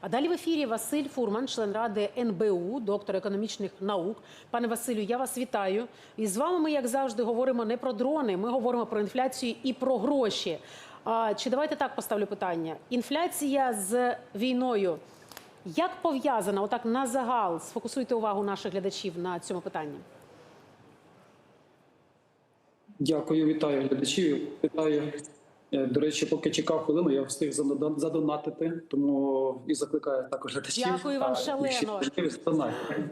А далі в ефірі Василь Фурман, член ради НБУ, доктор економічних наук. Пане Василю, я вас вітаю. І з вами ми, як завжди, говоримо не про дрони, ми говоримо про інфляцію і про гроші. А, чи давайте так поставлю питання? Інфляція з війною. Як пов'язана, отак на загал, сфокусуйте увагу наших глядачів на цьому питанні. Дякую, вітаю глядачів. Вітаю. Е, До речі, поки чекав хвилину, я встиг задонатити, тому і закликаю також глядачів. Дякую вам шалено.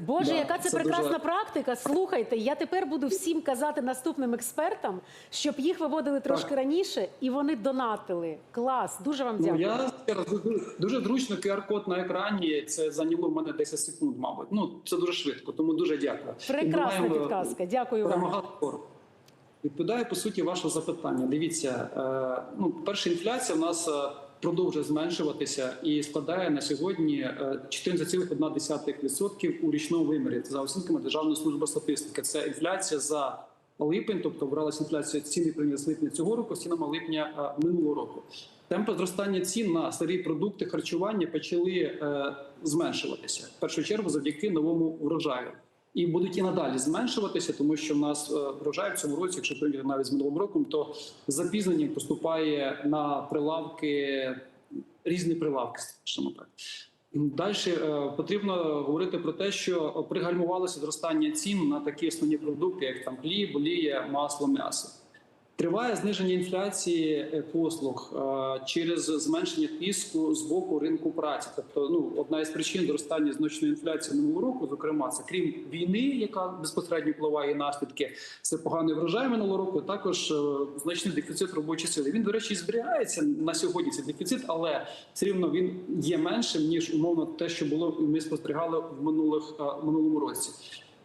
Боже, Да, яка це, прекрасна дуже- практика. Слухайте, я тепер буду всім казати наступним експертам, щоб їх виводили трошки раніше і вони донатили. Клас, дуже вам Ну, дякую. я дуже- зручно QR-код на екрані. Це зайняло в мене 10 секунд, мабуть. Ну це дуже швидко, тому дуже дякую. Прекрасна підказка. Дякую вам. Відповідаю по суті вашого запитання. Дивіться, е, ну перша інфляція в нас е, продовжує зменшуватися і складає на сьогодні е, 14,1% у річному вимірі. За оцінками Державної служби статистики. Це інфляція за липень, тобто бралася інфляція ціни з липня цього року, цінами липня е, минулого року. Темпи зростання цін на старі продукти харчування почали е, зменшуватися в першу чергу завдяки новому врожаю і будуть і надалі зменшуватися, тому що в нас е, врожай в цьому році, якщо порівняти навіть з минулим роком, то з поступає на прилавки різні прилавки, скажімо так. Далі е, потрібно говорити про те, що пригальмувалося зростання цін на такі основні продукти, як там хліб, олія, масло, м'ясо. Триває зниження інфляції е, послуг е, через зменшення тиску з боку ринку праці. Тобто, ну одна із причин зростання значної інфляції минулого року, зокрема, це крім війни, яка безпосередньо впливає наслідки. Це поганий врожай минулого року. Також е, значний дефіцит робочої сили. Він, до речі, зберігається на сьогодні. Цей дефіцит, але все рівно він є меншим ніж умовно те, що було ми спостерігали в минулих е, минулому році.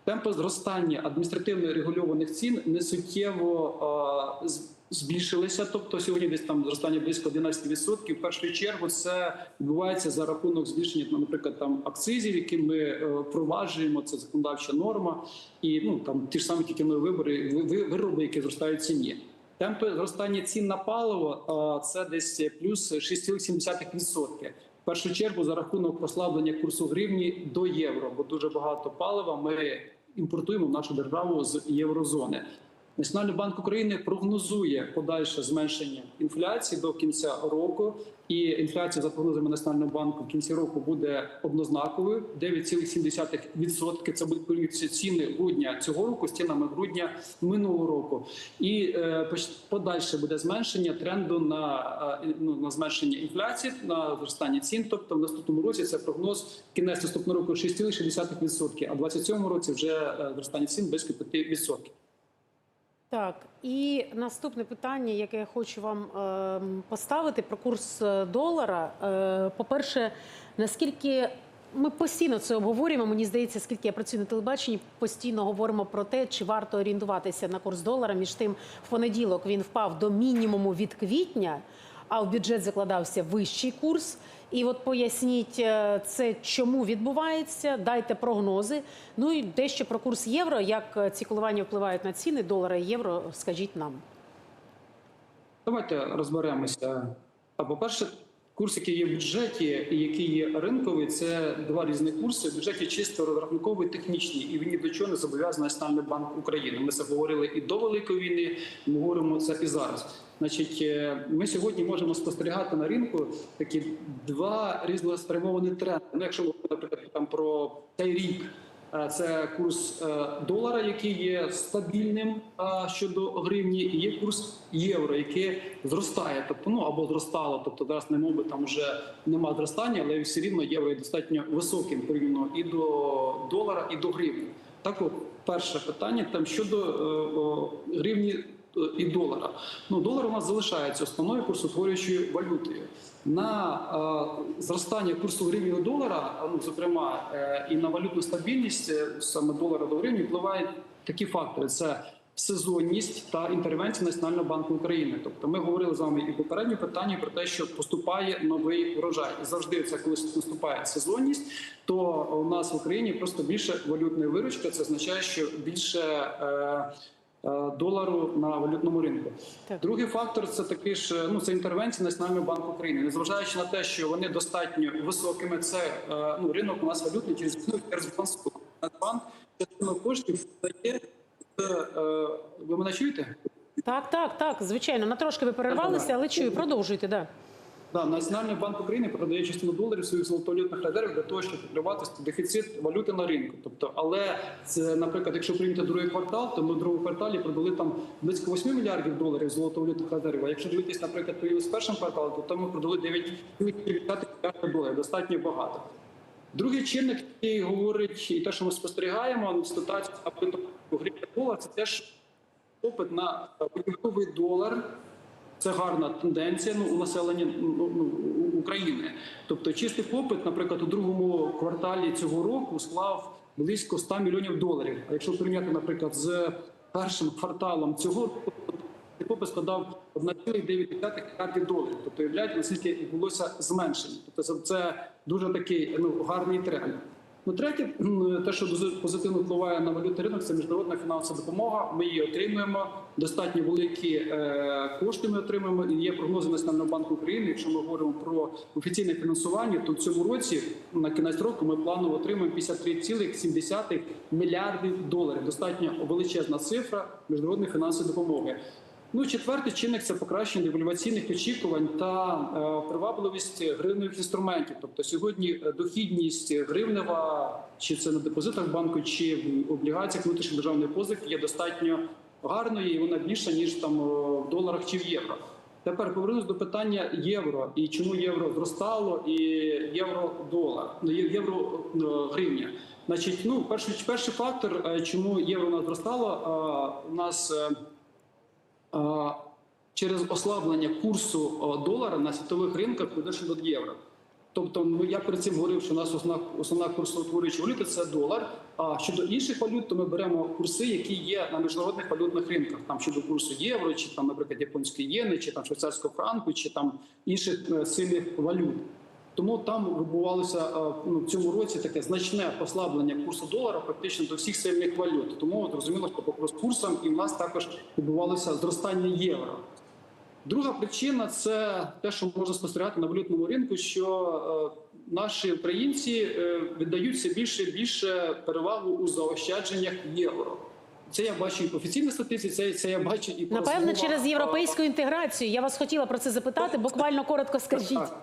Темпи зростання адміністративно регульованих цін не суттєво е, збільшилися. Тобто сьогодні десь там зростання близько 11%. В першу чергу це відбувається за рахунок збільшення, наприклад, там акцизів, які ми е, впроваджуємо. Це законодавча норма, і ну там ті ж самі тільки нові вибори ви- ви- вироби, які зростають ціні. Темпи зростання цін на паливо це десь плюс 6,7%. В першу чергу за рахунок послаблення курсу гривні до євро, бо дуже багато палива ми імпортуємо в нашу державу з єврозони. Національний банк України прогнозує подальше зменшення інфляції до кінця року, і інфляція за прогнозами Національного банку в кінці року буде однознаковою 9,7%. Це будуть порівнюватися ціни грудня цього року з цінами грудня минулого року. І е, подальше буде зменшення тренду на, е, ну, на зменшення інфляції, на зростання цін. Тобто в наступному році це прогноз кінець наступного року 6,6%, а в 2027 році вже е, зростання цін близько 5%. Так, і наступне питання, яке я хочу вам ем, поставити про курс е, долара. Е, По-перше, наскільки ми постійно це обговорюємо. Мені здається, скільки я працюю на телебаченні, постійно говоримо про те, чи варто орієнтуватися на курс долара. Між тим, в понеділок він впав до мінімуму від квітня, а в бюджет закладався вищий курс. І от поясніть е, це, чому відбувається, дайте прогнози. Ну і дещо про курс євро, як е, ці коливання впливають на ціни долара і євро, скажіть нам. Давайте розберемося. А по-перше, курс, який є в бюджеті, і який є ринковий, це два різні курси. В бюджеті чисто розрахунковий, технічний, і він ні до чого не зобов'язаний Національний банк України. Ми це говорили і до великої війни. Ми говоримо це і зараз. Значить, е, ми сьогодні можемо спостерігати на ринку такі два різноспрямовані тренди. Ну, якщо наприклад, там про цей рік. Е, Це курс е, долара, який є стабільним е, щодо гривні, і є курс євро, який зростає, тобто ну або зростало. Тобто зараз не мови там вже нема зростання, але все рівно євро є достатньо високим порівняно і до долара, і до гривні. Так, от перше питання там щодо о, гривні і долара. Ну долар у нас залишається основною курсотворюючою валютою. На е, зростання курсу гривні до долара, ну зокрема, е, і на валютну стабільність е, саме долара до гривні впливають такі фактори: це сезонність та інтервенція Національного банку України. Тобто, ми говорили з вами і в попередньому питанні про те, що поступає новий врожай, і завжди це коли наступає сезонність, то у нас в Україні просто більше валютної виручки. Це означає, що більше. Е, долару на валютному ринку. Так. Другий фактор це такий ж ну це інтервенція Національного банку України, незважаючи на те, що вони достатньо високими. Це е, ну ринок у нас валютний через через балансу. Нацбанк частину коштів дає. Е, ви мене чуєте? Так, так, так, звичайно. На трошки ви перервалися, але чую, продовжуйте. Да. Да, Національний банк України продає частину доларів своїх золотовалютних резервів для того, щоб покривати дефіцит валюти на ринку. Тобто, але це, наприклад, якщо прийняти другий квартал, то ми в другому кварталі продали там близько 8 мільярдів доларів золотовалютних резервів. А якщо дивитись, наприклад, порівняно з першим кварталом, то там ми продали 9,9 мільярдів доларів. Достатньо багато. Другий чинник, який говорить, і те, що ми спостерігаємо, ситуацію на гривня долар, це теж попит на готівковий долар. Це гарна тенденція ну, у населення ну, ну, України. Тобто, чистий попит, наприклад, у другому кварталі цього року склав близько 100 мільйонів доларів. А якщо порівняти, наприклад, з першим кварталом цього року, попит складав 1,9 мільярдів доларів. Тобто, уявляєте, наскільки відбулося зменшення. Тобто, це дуже такий ну, гарний тренд. Ну, третє, те, що дуже позитивно впливає на валютний ринок, це міжнародна фінансова допомога. Ми її отримуємо. Достатньо великі е, кошти ми отримуємо. І є прогнози Національного банку України. Якщо ми говоримо про офіційне фінансування, то в цьому році на кінець року ми планово отримуємо 53,7 мільярдів доларів. Достатньо величезна цифра міжнародної фінансової допомоги. Ну, четвертий чинник це покращення девальваційних очікувань та е, привабливість гривневих інструментів. Тобто сьогодні е, дохідність гривнева, чи це на депозитах банку, чи в облігаціях внутрішньої державної позики є достатньо гарною, і вона більша ніж там е, в доларах чи в євро. Тепер повернусь до питання євро і чому євро зростало і євро-долар, ну, євро е, гривня. Значить, ну перший перший фактор, чому євро у зростало, у нас. Через ослаблення курсу долара на світових ринках по відношенню до євро. Тобто, ну я перед цим говорив, що у нас основна основна курсоутворююча валюта це долар. А щодо інших валют, то ми беремо курси, які є на міжнародних валютних ринках. Там щодо курсу євро, чи там, наприклад, японської єни, чи там швейцарського франку, чи там інших е, сильних валют. Тому там відбувалося е, ну, в цьому році таке значне послаблення курсу долара практично до всіх сильних валют. Тому зрозуміло, що по курсам і в нас також відбувалося зростання євро. Друга причина це те, що можна спостерігати на валютному ринку, що е, наші українці е, віддають все більше і більше перевагу у заощадженнях євро. Це я бачу і по офіційній статистиці, це, це я бачу і по Напевно, через європейську інтеграцію. Я вас хотіла про це запитати. Буквально коротко скажіть. Так,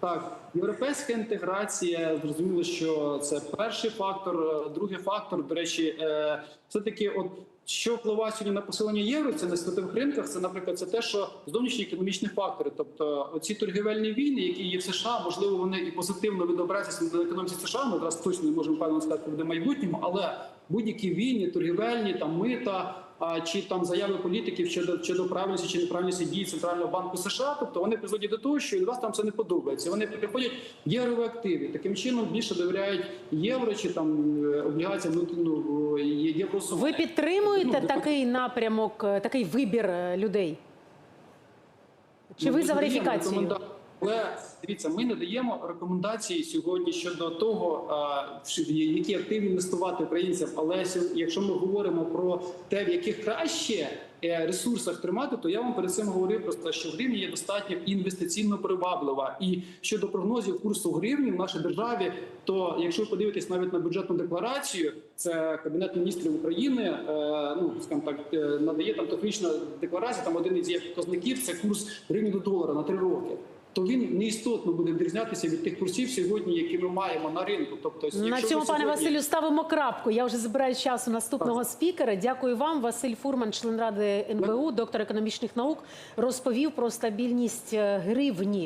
так, європейська інтеграція, зрозуміло, що це перший фактор. Е, Другий фактор, до речі, е, все таки, от що впливає сьогодні на посилення євро, це на світових ринках. Це, наприклад, це те, що зовнішні економічні фактори, тобто ці торгівельні війни, які є в США, можливо, вони і позитивно відобразяться на економіці США. Ми зараз точно не можемо певно сказати буде майбутньому, але будь-які війни, торгівельні, там мита. Чи там заяви політиків щодо щодо правильності чи неправильності дій центрального банку США, тобто вони призводять до того, що інвесторам це не подобається. Вони приходять в єврові активи. Таким чином більше довіряють євро чи там е, облігаціям ну, євросуму. Ви підтримуєте Ну, такий напрямок, е, такий вибір е, людей? Чи Ну, ви за верифікацію? Але дивіться, ми не даємо рекомендації сьогодні щодо того, які активи інвестувати українцям. Але якщо ми говоримо про те, в яких краще е, ресурсах тримати, то я вам перед цим говорив просто, що гривня є достатньо інвестиційно приваблива. І щодо прогнозів курсу гривні в нашій державі, то якщо ви подивитесь навіть на бюджетну декларацію, це кабінет міністрів України, е, ну скажімо так, е, надає там технічна декларація. Там один із показників це курс гривні до долара на три роки. То він неістотно буде відрізнятися від тих курсів сьогодні, які ми маємо на ринку. Тобто, На цьому, сьогодні... пане Василю, ставимо крапку. Я вже забираю часу наступного спікера. Дякую вам. Василь Фурман, член ради НБУ, доктор економічних наук, розповів про стабільність е, гривні.